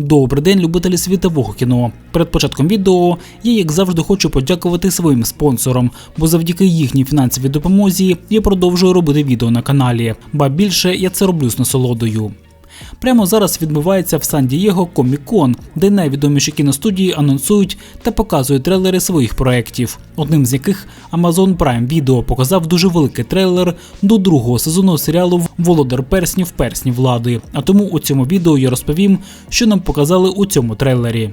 Добрий день, любителі світового кіно. Перед початком відео я, як завжди, хочу подякувати своїм спонсорам, бо завдяки їхній фінансовій допомозі я продовжую робити відео на каналі. Ба більше я це роблю з насолодою. Прямо зараз відбувається в Сан-Дієго Комік-Кон, де найвідоміші кіностудії анонсують та показують трейлери своїх проєктів. Одним з яких Amazon Prime Video показав дуже великий трейлер до другого сезону серіалу Володар перснів персні влади. А тому у цьому відео я розповім, що нам показали у цьому трейлері.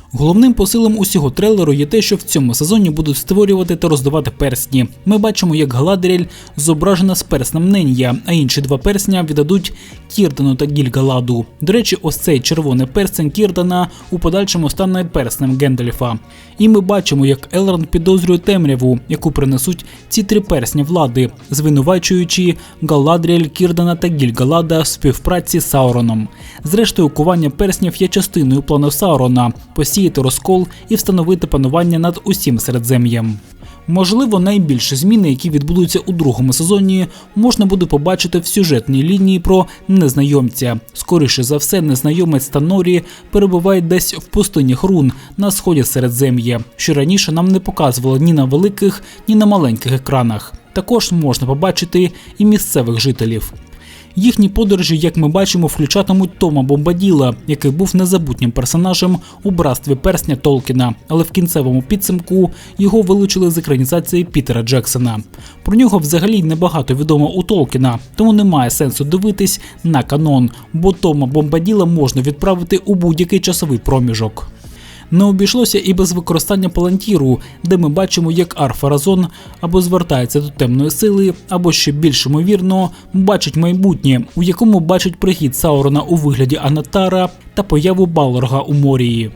Головним посилом усього трейлеру є те, що в цьому сезоні будуть створювати та роздавати персні. Ми бачимо, як Галадріель зображена з перснем Ненія, а інші два персня віддадуть Кірдану та Гільгаладу. До речі, ось цей червоний перстень Кірдана у подальшому стане перснем Гендальфа. І ми бачимо, як Елрон підозрює темряву, яку принесуть ці три персні влади, звинувачуючи Галадріель, Кірдана та Гільгалада в співпраці з Сауроном. Зрештою, кування перснів є частиною плану Саурона посіяти розкол і встановити панування над усім середзем'ям. Можливо, найбільші зміни, які відбудуться у другому сезоні, можна буде побачити в сюжетній лінії про незнайомця. Скоріше за все, незнайомець та Норі перебуває десь в пустині Хрун на сході середзем'я, що раніше нам не показували ні на великих, ні на маленьких екранах. Також можна побачити і місцевих жителів. Їхні подорожі, як ми бачимо, включатимуть Тома Бомбаділа, який був незабутнім персонажем у братстві персня Толкіна, але в кінцевому підсумку його вилучили з екранізації Пітера Джексона. Про нього взагалі небагато відомо у Толкіна, тому немає сенсу дивитись на канон, бо Тома Бомбаділа можна відправити у будь-який часовий проміжок. Не обійшлося і без використання палантіру, де ми бачимо, як Арфаразон або звертається до темної сили, або ще більш ймовірно бачить майбутнє, у якому бачить прихід Саурона у вигляді Анатара та появу Балорга у Морії.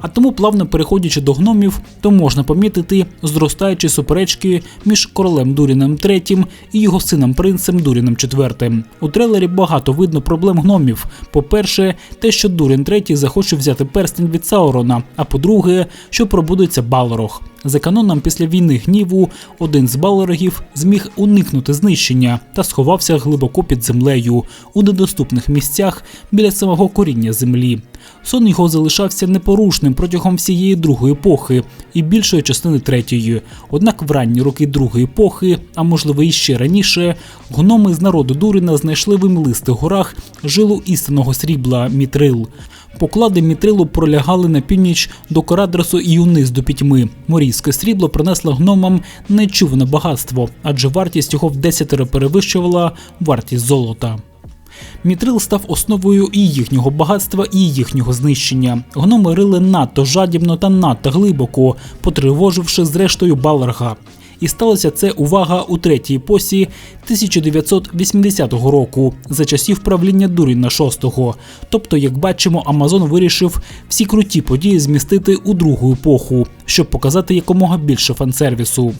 А тому, плавно переходячи до гномів, то можна помітити зростаючі суперечки між королем Дуріном III і його сином принцем Дуріном IV. У трейлері багато видно проблем гномів. По-перше, те, що Дурін III захоче взяти перстень від Саурона, а по-друге, що пробудеться Балрог. За каноном, після війни гніву один з балерогів зміг уникнути знищення та сховався глибоко під землею у недоступних місцях біля самого коріння землі. Сон його залишався непорушним протягом всієї другої епохи і більшої частини третьої. Однак в ранні роки другої епохи, а можливо і ще раніше, гноми з народу Дурина знайшли в імлистих горах жилу істинного срібла Мітрил. Поклади мітрилу пролягали на північ до Корадросу і униз до пітьми. Морійське срібло принесло гномам нечуване багатство, адже вартість його в десятеро перевищувала вартість золота. Мітрил став основою і їхнього багатства, і їхнього знищення. Гноми рили надто жадібно та надто глибоко, потривоживши зрештою Баларга. І сталося це увага у третій епосі 1980 року за часів правління Дуріна VI. Тобто, як бачимо, Амазон вирішив всі круті події змістити у другу епоху, щоб показати якомога більше фансервісу.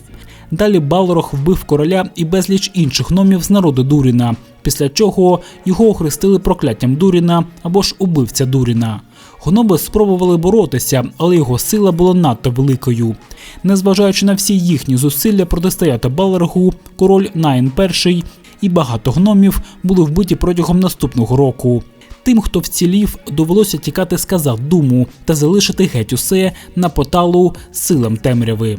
Далі Балрог вбив короля і безліч інших номів з народу Дуріна, після чого його охрестили прокляттям Дуріна або ж убивця Дуріна. Гноби спробували боротися, але його сила була надто великою. Незважаючи на всі їхні зусилля протистояти Балергу, король Найн І і багато гномів були вбиті протягом наступного року. Тим, хто вцілів, довелося тікати з казав думу та залишити геть усе на поталу силам темряви.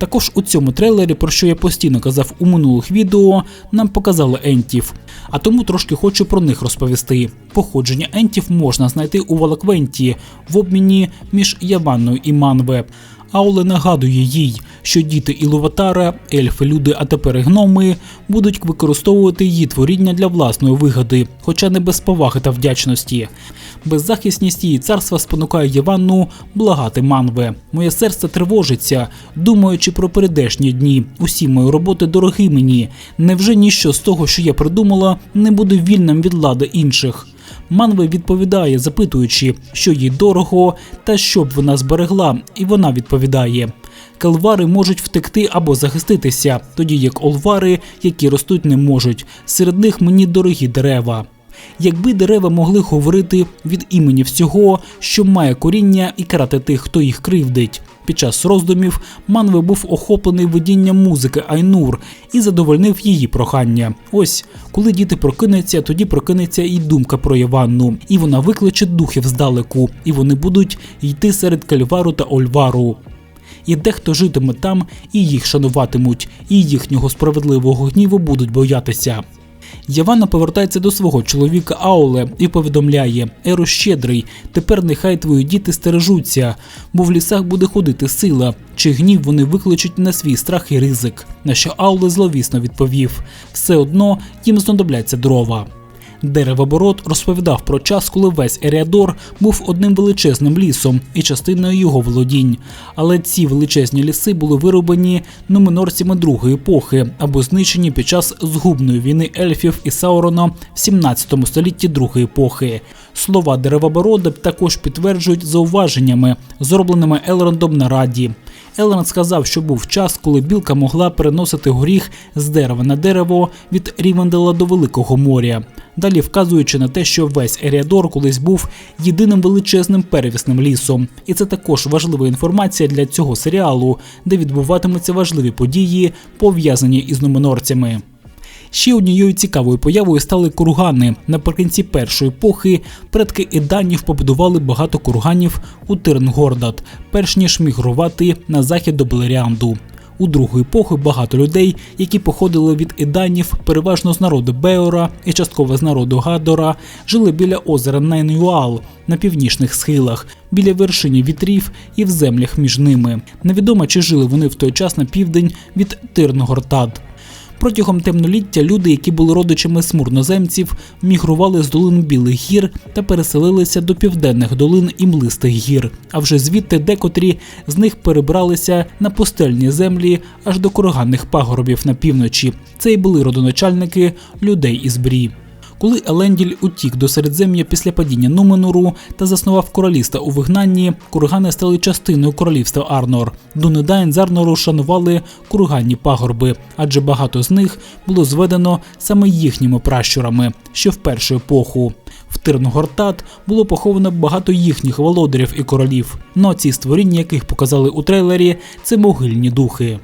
Також у цьому трейлері, про що я постійно казав у минулих відео, нам показали ентів. А тому трошки хочу про них розповісти. Походження ентів можна знайти у Валаквенті в обміні між Яванною і Манве. Ауле нагадує їй, що діти Ілуватара, ельфи, люди, а тепер і гноми будуть використовувати її творіння для власної вигоди, хоча не без поваги та вдячності. Беззахисність її царства спонукає Єванну благати манве. Моє серце тривожиться, думаючи про передешні дні. Усі мої роботи дорогі мені. Невже ніщо з того, що я придумала, не буде вільним від лади інших? Манве відповідає, запитуючи, що їй дорого та що б вона зберегла, і вона відповідає: Келвари можуть втекти або захиститися, тоді як олвари, які ростуть, не можуть. Серед них мені дорогі дерева. Якби дерева могли говорити від імені всього, що має коріння, і карати тих, хто їх кривдить. Під час роздумів Манве був охоплений видінням музики Айнур і задовольнив її прохання. Ось коли діти прокинуться, тоді прокинеться і думка про Іванну, і вона викличе духів здалеку, і вони будуть йти серед кальвару та ольвару. І дехто житиме там, і їх шануватимуть, і їхнього справедливого гніву будуть боятися. Явана повертається до свого чоловіка Ауле і повідомляє: Еро щедрий, тепер нехай твої діти стережуться, бо в лісах буде ходити сила, чи гнів вони викличуть на свій страх і ризик. На що Ауле зловісно відповів: все одно їм знадобляться дрова. Деревоборот розповідав про час, коли весь Еріадор був одним величезним лісом і частиною його володінь. Але ці величезні ліси були вирублені нуменорцями другої епохи або знищені під час згубної війни ельфів і Саурона в 17 столітті другої епохи. Слова деревоборода також підтверджують зауваженнями, зробленими Елрондом на раді. Елронд сказав, що був час, коли білка могла переносити горіх з дерева на дерево від Рівендела до Великого моря. Далі вказуючи на те, що весь Еріадор колись був єдиним величезним перевісним лісом, і це також важлива інформація для цього серіалу, де відбуватимуться важливі події, пов'язані із нуменорцями. Ще однією цікавою появою стали кургани. Наприкінці першої епохи предки Еданів побудували багато курганів у Тернгордат, перш ніж мігрувати на захід до Белеріанду. У другу епоху багато людей, які походили від Еданів, переважно з народу Беора і частково з народу Гадора, жили біля озера Найнюал на північних схилах, біля вершині вітрів і в землях між ними. Невідомо, чи жили вони в той час на південь від Тирнгортад. Протягом темноліття люди, які були родичами смурноземців, мігрували з долин Білих гір та переселилися до південних долин і млистих гір. А вже звідти декотрі з них перебралися на пустельні землі аж до курганних пагоробів на півночі. Це й були родоначальники людей із брі. Коли Еленділь утік до Середзем'я після падіння Нуменору та заснував королівство у вигнанні, кургани стали частиною королівства Арнор. Дунедайн з Арнору шанували курганні пагорби, адже багато з них було зведено саме їхніми пращурами, ще в першу епоху. В Тирнгортат було поховано багато їхніх володарів і королів. Но ці створіння, яких показали у трейлері, це могильні духи.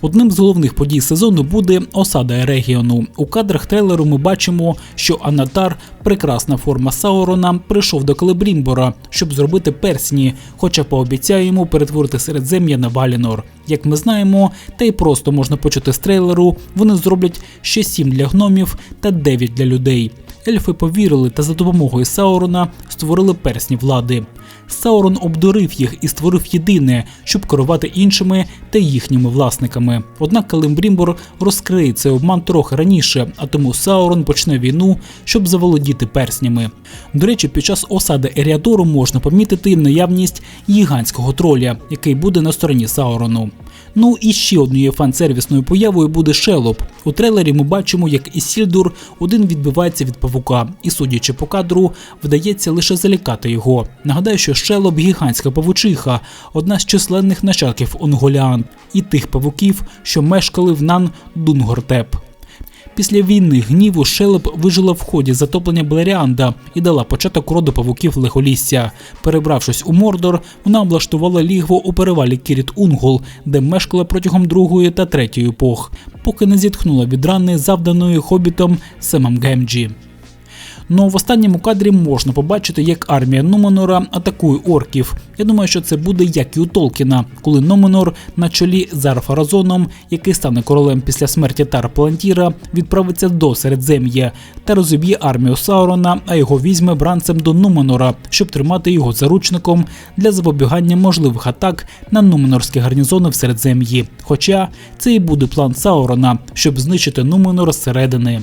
Одним з головних подій сезону буде осада Ерегіону. У кадрах трейлеру ми бачимо, що Анатар, прекрасна форма Саурона, прийшов до Калебрімбора, щоб зробити персні, хоча пообіцяє йому перетворити середзем'я на Валінор. Як ми знаємо, та й просто можна почути з трейлеру, вони зроблять ще сім для гномів та дев'ять для людей. Ельфи повірили та за допомогою Саурона створили персні влади. Саурон обдурив їх і створив єдине, щоб керувати іншими та їхніми власниками. Однак Калимбрімбор розкриє цей обман трохи раніше, а тому Саурон почне війну, щоб заволодіти перснями. До речі, під час осади Еріадору можна помітити наявність гігантського троля, який буде на стороні Саурону. Ну і ще однією фан-сервісною появою буде Шелоп. У трейлері ми бачимо, як Ісільдур один відбивається від павука, і, судячи по кадру, вдається лише залякати його. Нагадаю, що Шелоп гігантська павучиха, одна з численних нащадків Онголіан і тих павуків, що мешкали в Нан Дунгортеп. Після війни гніву Шелеп вижила в ході затоплення Блеріанда і дала початок роду павуків лихолісся. Перебравшись у Мордор, вона облаштувала лігво у перевалі Кіріт Унгол, де мешкала протягом другої та третьої епох, поки не зітхнула від рани, завданої хобітом Семом Гемджі. Ну в останньому кадрі можна побачити, як армія Нуменора атакує орків. Я думаю, що це буде як і у Толкіна, коли Нуменор на чолі з Арфаразоном, який стане королем після смерті Тар Палантіра, відправиться до Середзем'я та розіб'є армію Саурона, а його візьме бранцем до Нуменора, щоб тримати його заручником для запобігання можливих атак на Нуменорські гарнізони в Середзем'ї. Хоча це і буде план Саурона, щоб знищити Нуменор зсередини.